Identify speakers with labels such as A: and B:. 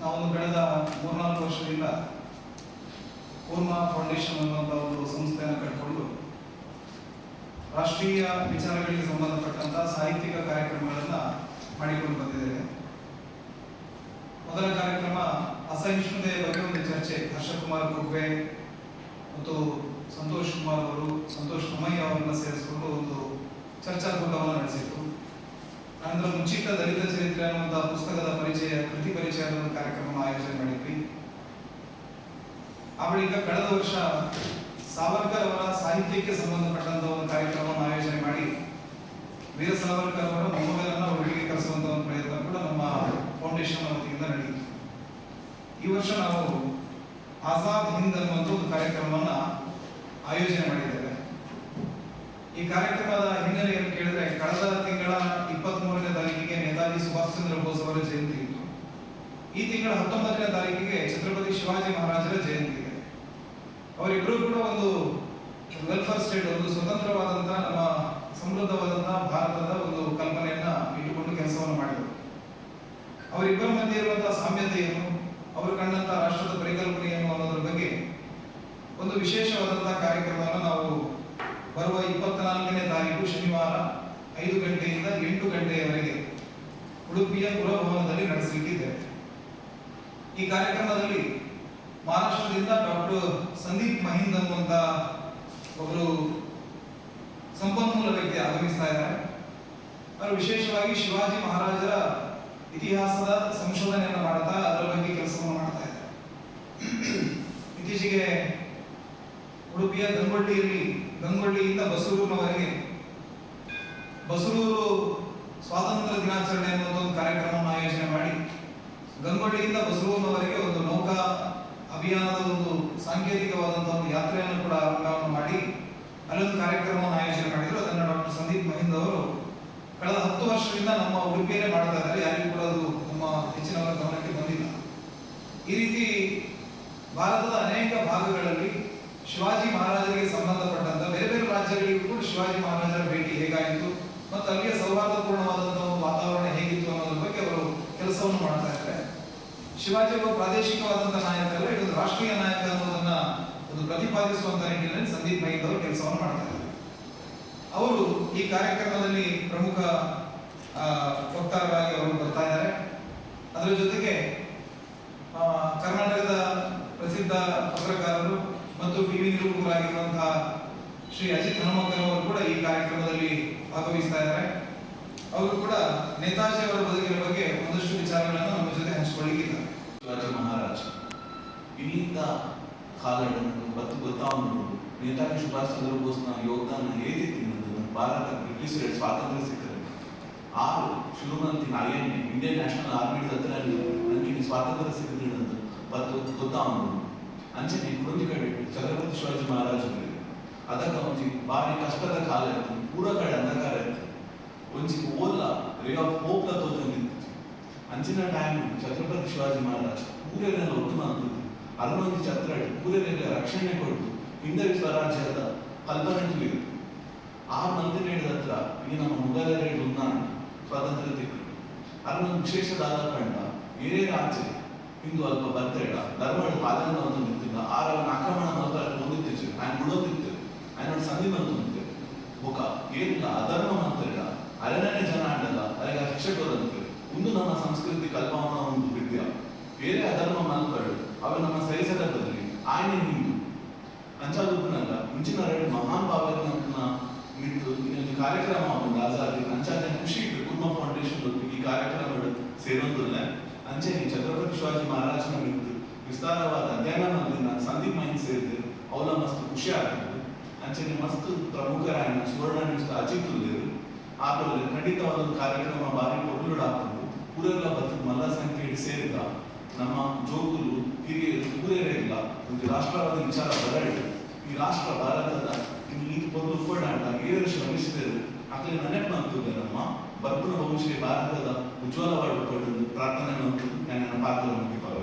A: ನಾವು ಕಳೆದ ಮೂರ್ನಾಲ್ಕು ವರ್ಷದಿಂದ ಕೂರ್ಮ ಫೌಂಡೇಶನ್ ಅನ್ನುವಂಥ ಒಂದು ಸಂಸ್ಥೆಯನ್ನು ಕಟ್ಟಿಕೊಂಡು ರಾಷ್ಟ್ರೀಯ ವಿಚಾರಗಳಿಗೆ ಸಂಬಂಧಪಟ್ಟಂತಹ ಸಾಹಿತ್ಯಿಕ ಕಾರ್ಯಕ್ರಮಗಳನ್ನು ಮಾಡಿಕೊಂಡು ಬಂದಿದ್ದೇವೆ. ಮೊದಲ ಕಾರ್ಯಕ್ರಮ ಅಸಹಿಷ್ಣುತೆಯ ಬಗ್ಗೆ ಒಂದು ಚರ್ಚೆ, ಹರ್ಷಕುಮಾರ್ ಕುಗ್ವೆ ಮತ್ತು ಸಂತೋಷ್ ಕುಮಾರ್ ಅವರು, ಸಂತೋಷ್ ಕಮಯ್ಯ ಅವರನ್ನ ಸೇರಿಸಿಕೊಂಡು ಒಂದು ಚರ್ಚಾಕೂಟವನ್ನು ನಡೆಸಿತ್ತು ದಲಿತ ಚರಿತ್ರೆ ಅನ್ನುವಂತಹ ಪುಸ್ತಕದ ಪರಿಚಯ, ಕೃತಿ ಪರಿಚಯದ ಒಂದು ಕಾರ್ಯಕ್ರಮ ಆಯೋಜನೆ ಮಾಡಿದ್ವಿ. ಆ ಬಳಿಕ ಕಳೆದ ವರ್ಷ ಸಾವರ್ಕರ್ ಅವರ ಸಾಹಿತ್ಯಕ್ಕೆ ಸಂಬಂಧಪಟ್ಟಂತಹ ಒಂದು ಕಾರ್ಯಕ್ರಮವನ್ನು ಆಯೋಜನೆ ಮಾಡಿ ವೀರ ಸಾವರ್ಕರ್ ಅವರ ಮೊಮ್ಮಗನನ್ನ ಒಳಗೆ ಕರೆಸುವಂತಹ ಒಂದು ಪ್ರಯತ್ನ ಕೂಡ ನಮ್ಮ ಫೌಂಡೇಶನ್ ವತಿಯಿಂದ ನಡೆಯಿತು. ಈ ವರ್ಷ ನಾವು ಆಜಾದ್ ಹಿಂದ್ ಅನ್ನುವಂಥ ಒಂದು ಕಾರ್ಯಕ್ರಮವನ್ನು ಆಯೋಜನೆ ಮಾಡಿದ್ದೇವೆ. ಈ ಕಾರ್ಯಕ್ರಮದ ಹಿನ್ನೆಲೆಯನ್ನು ಕೇಳಿದ್ರೆ ಕಳೆದ ತಿಂಗಳ ಇಪ್ಪತ್ತ್ ಮೂರನೇ ತಾರೀಕಿಗೆ ನೇತಾಜಿ ಸುಭಾಷ್ ಚಂದ್ರ ಬೋಸ್ ಅವರ ಜಯಂತಿ ಇತ್ತು. ಈ ತಿಂಗಳ ಹತ್ತೊಂಬತ್ತನೇ ತಾರೀಕಿಗೆ ಛತ್ರಪತಿ ಶಿವಾಜಿ ಮಹಾರಾಜರ ಜಯಂತಿ ಇದೆ. ಅವರಿಬ್ಬರು ಕೂಡ ಒಂದು ವೆಲ್ಫೇರ್ ಸ್ಟೇಟ್ ಒಂದು ಸ್ವತಂತ್ರವಾದಂತಹ ನಮ್ಮ ಸಮೃದ್ಧವಾದಂತಹ ಭಾರತದ ಒಂದು ಕಲ್ಪನೆಯನ್ನ ಇಟ್ಟುಕೊಂಡು ಕೆಲಸವನ್ನು ಮಾಡಿದರು. ಅವರಿಬ್ಬರ ಮಧ್ಯೆ ಇರುವಂತಹ ಸಾಮ್ಯತೆ ಏನು ಅವರು ಕಂಡಂತಹ ರಾಷ್ಟ್ರದ ಪರಿಕಲ್ಪನೆಯನ್ನು ಅನ್ನೋದ್ರ ಬಗ್ಗೆ ಒಂದು ವಿಶೇಷವಾದಂತಹ ಕಾರ್ಯಕ್ರಮವನ್ನು ನಾವು ಬರುವ ಇಪ್ಪತ್ನಾಲ್ಕನೇ ತಾರೀಕು ಶನಿವಾರ ಐದು ಗಂಟೆಯಿಂದ ಎಂಟು ಗಂಟೆಯವರೆಗೆ ಉಡುಪಿಯ ಪುರಭವನದಲ್ಲಿ ನಡೆಸಲಿಕ್ಕಿದೆ. ಈ ಕಾರ್ಯಕ್ರಮದಲ್ಲಿ ಮಹಾರಾಷ್ಟ್ರದಿಂದ ಡಾಕ್ಟರ್ ಸಂದೀಪ್ ಮಹಿಂದ್ ಅನ್ನುವಂತ ಒಬ್ಬರು ಸಂಪನ್ಮೂಲ ವ್ಯಕ್ತಿ ಆಗಮಿಸ್ತಾ ಇದ್ದಾರೆ. ಅವರು ವಿಶೇಷವಾಗಿ ಶಿವಾಜಿ ಮಹಾರಾಜರ ಇತಿಹಾಸದ ಸಂಶೋಧನೆಯನ್ನು ಮಾಡ್ತಾ ಅದರ ಬಗ್ಗೆ ಕೆಲಸವನ್ನು ಮಾಡ್ತಾ ಇದ್ದಾರೆ. ಇತ್ತೀಚೆಗೆ ಉಡುಪಿಯ ಗಂಗೊಳ್ಳಿಯಲ್ಲಿ ಗಂಗೊಳ್ಳಿಯಿಂದ ಬಸರೂರಿನವರೆಗೆ ಬಸರೂರು ಸ್ವಾತಂತ್ರ್ಯ ದಿನಾಚರಣೆ ಅನ್ನೋದೊಂದು ಕಾರ್ಯಕ್ರಮವನ್ನು ಆಯೋಜನೆ ಮಾಡಿ, ಗಂಗೊಳ್ಳಿಯಿಂದ ಬಸರೂರಿನವರೆಗೆ ಒಂದು ನೌಕಾ ಅಭಿಯಾನದ ಒಂದು ಸಾಂಕೇತಿಕವಾದಂತಹ ಒಂದು ಯಾತ್ರೆಯನ್ನು ಕೂಡ ಆರಂಭವನ್ನು ಮಾಡಿ, ಅಲ್ಲೊಂದು ಕಾರ್ಯಕ್ರಮವನ್ನು ಆಯೋಜನೆ ಮಾಡಿದ್ರು. ಅದನ್ನು ಡಾಕ್ಟರ್ ಸಂದೀಪ್ ಮಹಿಂದ್ ಅವರು ಕಳೆದ ಹತ್ತು ವರ್ಷದಿಂದ ನಮ್ಮ ಉಡುಪಿಯಲ್ಲೇ ಮಾಡ್ತಾ ಇದ್ದಾರೆ. ಯಾರಿಗೂ ಕೂಡ ಅದು ನಮ್ಮ ಹೆಚ್ಚಿನವರ ಗಮನಕ್ಕೆ ಬಂದಿಲ್ಲ ಈ ರೀತಿ ಭಾರತದ ಅನೇಕ ಭಾಗಗಳಲ್ಲಿ ಶಿವಾಜಿ ಮಹಾರಾಜರಿಗೆ ಸಂಬಂಧಪಟ್ಟಂತ ಬೇರೆ ಬೇರೆ ರಾಜ್ಯಗಳಿಗೂ ಕೂಡ ಶಿವಾಜಿ ಮಹಾರಾಜರ ಭೇಟಿ ಹೇಗಾಯಿತು ಮತ್ತು ಅಲ್ಲಿಯ ಸೌಹಾರ್ದಪೂರ್ಣವಾದಂತಹ ಒಂದು ವಾತಾವರಣ ಹೇಗಿತ್ತು ಅನ್ನೋದ್ರ ಬಗ್ಗೆ ಅವರು ಕೆಲಸವನ್ನು ಮಾಡ್ತಾ ಇದ್ದಾರೆ. ಶಿವಾಜಿ ಒಬ್ಬ ಪ್ರಾದೇಶಿಕವಾದಂತಹ ನಾಯಕ ಅಲ್ಲ ರಾಷ್ಟ್ರೀಯ ನಾಯಕ ಅನ್ನೋದನ್ನ ಒಂದು ಪ್ರತಿಪಾದಿಸುವಂತ ನಿಟ್ಟಿನಲ್ಲಿ ಸಂದೀಪ್ ಮೈಂದ್ ಅವರು ಕೆಲಸವನ್ನು ಮಾಡ್ತಾ ಇದ್ದಾರೆ. ಅವರು ಈ ಕಾರ್ಯಕ್ರಮದಲ್ಲಿ ಪ್ರಮುಖ ವಕ್ತಾರರಾಗಿ ಅವರು ಬರ್ತಾ ಇದ್ದಾರೆ. ಅದರ ಜೊತೆಗೆ ಕರ್ನಾಟಕದ ಪ್ರಸಿದ್ಧ ಪತ್ರಕಾರರು ಮತ್ತು ಟಿವಿ ನಿರೂಪಕರಾಗಿರುವಂತಹ ಶ್ರೀ ಅಜಿತ್ ಹನುಮಕ್ಕನ್ ಅವರು ಕೂಡ ಈ ಕಾರ್ಯಕ್ರಮದಲ್ಲಿ ಭಾಗವಹಿಸ್ತಾ ಇದ್ದಾರೆ. ಅವರು ಕೂಡ ನೇತಾಜಿ ಅವರ ಬದುಕಿನ ಬಗ್ಗೆ ಒಂದಷ್ಟು ವಿಚಾರಗಳನ್ನು ನಮ್ಮ ಜೊತೆ ಹಂಚಿಕೊಳ್ಳಿಕ್ಕಿದ್ದಾರೆ.
B: ಶಿವಾಜಿ ಮಹಾರಾಜ್, ಇಲ್ಲಿಂದ ಕಾಲಗಳನ್ನು ಬತ್ತು ಗೊತ್ತಾವನು ನೇತಾಜಿ ಸುಭಾಷ್ ಚಂದ್ರ ಬೋಸ್ನ ಯೋಗದಾನ ಹೇಗಿತ್ತು ಅನ್ನೋದು ಭಾರತ, ಬ್ರಿಟಿಷರ ಸ್ವಾತಂತ್ರ್ಯ ಸಿಕ್ಕರೆ. ಆರು ಶುರುವಂತಿನ ಐ ಇಂಡಿಯನ್ ನ್ಯಾಷನಲ್ ಆರ್ಮಿ ಹತ್ರ ನನಗೆ ಸ್ವಾತಂತ್ರ್ಯ ಸಿಕ್ಕಿದ್ದು ಬತ್ತು ಗೊತ್ತಾವನು ಅಂಚನೆ ಒಂದು ಕಡೆ ಛತ್ರಪತಿ ಶಿವಾಜಿ ಮಹಾರಾಜರು ಅದಕ್ಕೆ ಒಂಜಿ ಭಾರಿ ಕಷ್ಟದ ಕಾಲ ಇತ್ತು ಪೂರ ಕಡೆ ಅಂಧಕಾರ ಇತ್ತು ಒಂಜಿ ಓಲ್ಲ ರೇ ಆಫ್ ಹೋಪ್ ತೋಜೊಂದಿತ್ತು ಅಂಚಿನ ಟೈಮ್ ಛತ್ರಪತಿ ಶಿವಾಜಿ ಮಹಾರಾಜ್ ಊರೆಲ್ಲ ಒಟ್ಟು ಮಾಡ್ತಿದ್ರು ಅರವೊಂದು ಛತ್ರ ಊರೆಲ್ಲ ರಕ್ಷಣೆ ಕೊಟ್ಟು ಹಿಂದೆ ಸ್ವರಾಜ್ಯದ ಕಲ್ಪನೆ ತಿಳಿದು ಆ ಮಂತ್ರಿ ಹತ್ರ ಈ ನಮ್ಮ ಮೊಘಲರೇ ಉನ್ನಾಣ ಸ್ವಾತಂತ್ರ್ಯ ತಿಕ್ಕು ಅರವೊಂದು ವಿಶೇಷದಾದ ಕಂಡ ಬೇರೆ ರಾಜ್ಯ ಹಿಂದೂ ಅಲ್ಪ ಬರ್ತೇಡ ಧರ್ಮದ ಪಾಲನೆ ಒಂದು ನಿಂತಿಲ್ಲ ಆರವನ್ನ ಆಕ್ರಮಣ ಮಾತ್ರ ಹೊಂದಿತ್ತು ఆయన ಬಿಡೋದಿತ್ತು ఆయన ಸಂಧಿ ಬಂತು ಬೊಕ ಏನಿಲ್ಲ ಅಧರ್ಮ ಮಾತ್ರ ಅರಣ್ಯ ಜನ ಆಡಲ್ಲ ಅಲ್ಲಿಗೆ ಶಿಕ್ಷಕರಂತೆ ಒಂದು ನಮ್ಮ ಸಂಸ್ಕೃತಿ ಕಲ್ಪವನ್ನ ಒಂದು ವಿದ್ಯ ಬೇರೆ ಅಧರ್ಮ ಮಾತುಗಳು ಅವು ನಮ್ಮ ಸರಿಸದ ಬದಲಿ ఆయన ಹಿಂದೂ ಅಂಚಾದುಪ್ಪನಲ್ಲ ಮುಂಚಿನ ಎರಡು ಮಹಾನ್ ಭಾವನ ಮಿಟ್ಟು ಇನ್ನೊಂದು ಕಾರ್ಯಕ್ರಮ ಒಂದು ಆಜಾದಿ ಅಂಚಾದ ಖುಷಿ ಇಟ್ಟು ಕುರ್ಮ ಫೌಂಡೇಶನ್ ಈ ಕಾರ್ಯಕ್ರಮಗಳು ಸೇರೊಂದಿಲ್ಲ ಅಂಚೆ ಈ ಛತ್ರಪತಿ ಶಿವಾಜಿ ಮಹಾರಾಜನ ಮಿತ್ತು ವಿಸ್ತಾರವಾದ ಅಧ್ಯಯನ ಸಂದೀಪ್ ಮೈನ್ ಸೇರಿದೆ ಅವಳ ಮಸ್ತ್ ಖುಷಿ ಆಗ್ತದೆ ಅಂಚನೆ ಮಸ್ತ್ ಪ್ರಮುಖರಾಗಿ ಸುವರ್ಣ ನಿಮಿಷ ಅಜಿತ್ ಉಲ್ಲೇರು ಆಮೇಲೆ ಖಂಡಿತವಾದ ಒಂದು ಕಾರ್ಯಕ್ರಮ ಬಾರಿ ಪೊಪ್ಯುಲರ್ ಆಗ್ತದೆ ಊರೆಲ್ಲ ಬತ್ತು ಮಲ್ಲ ಸಂಖ್ಯೆ ಸೇರಿದ ನಮ್ಮ ಜೋಕುಲು ಹಿರಿಯರು ಊರೇರೇ ಇಲ್ಲ. ಒಂದು ರಾಷ್ಟ್ರವಾದ ವಿಚಾರ ಬರಡು ಈ ರಾಷ್ಟ್ರ ಭಾರತದ ಈ ಒಂದು ಉಪನಾಟ ಏಳು ಶ್ರಮಿಸಿದರು ಅಕಲಿ ನೆನಪು ಅಂತದೆ ನಮ್ಮ ಬರ್ಪುನ ಭವಿಷ್ಯ ಭಾರತದ ಉಜ್ವಲವಾದ ಪ್ರಾರ್ಥನೆ ಮತ್ತು ನನ್ನ ಪಾತ್ರ ಮುಗಿಪಾಗ